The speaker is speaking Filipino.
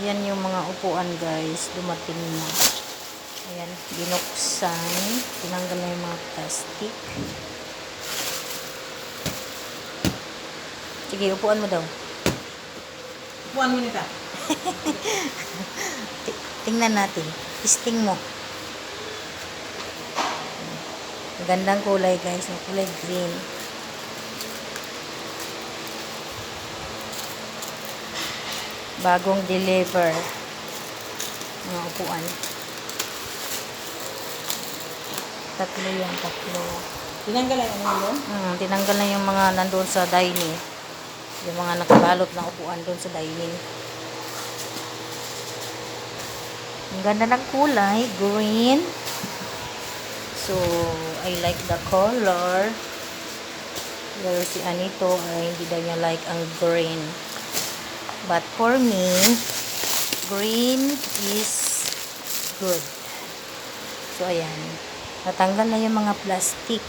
Yan yung mga upuan guys. Dumating na. Ayan. Binuksan. Tinanggal na yung mga plastic. Sige, upuan mo daw. Minute ah. Ti- Tingnan natin. Testing mo. Gandang kulay guys. Kulay green. Bagong deliver. Mga upuan. Tatlo yan, tatlo. Tinanggal ang ano doon? Hmm, tinanggal na yung mga nandun sa dining. Yung mga nakabalot na upuan doon sa dining. Ang ganda ng kulay, green. So, I like the color. Pero si Anito ay hindi daw niya like ang green. But for me, green is good. So, ayan. Natanggal na yung mga plastic.